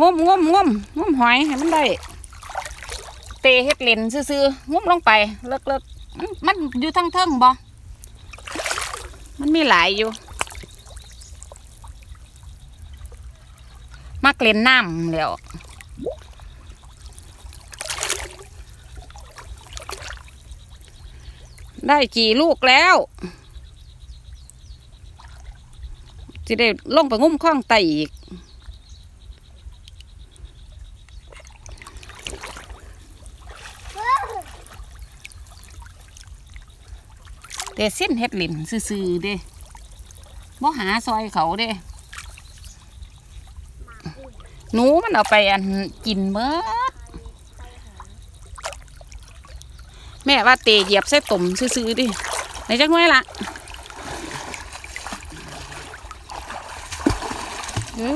งมงมงมงมหอยให้มันได้ เตะเฮ็ดเลนซื่อๆงมลงไปเลิกเลิกๆมันอยู่ทั้งเทิงบ่มันมีหลายอยู่ มักเล่นน้ำแล้วได้กี่ลูกแล้วจะได้ลงไปงุ้มข้องไตอีก แต่เส้นเฮ็ดหลินซื่อๆเด้บ่หาซอยเขาเด้หนูมันเอาไปอันกินเบิดแม่ว่าเตะเหยียบใส่ตุ่มซื่อๆดิไหนจักหน่อยละเอ้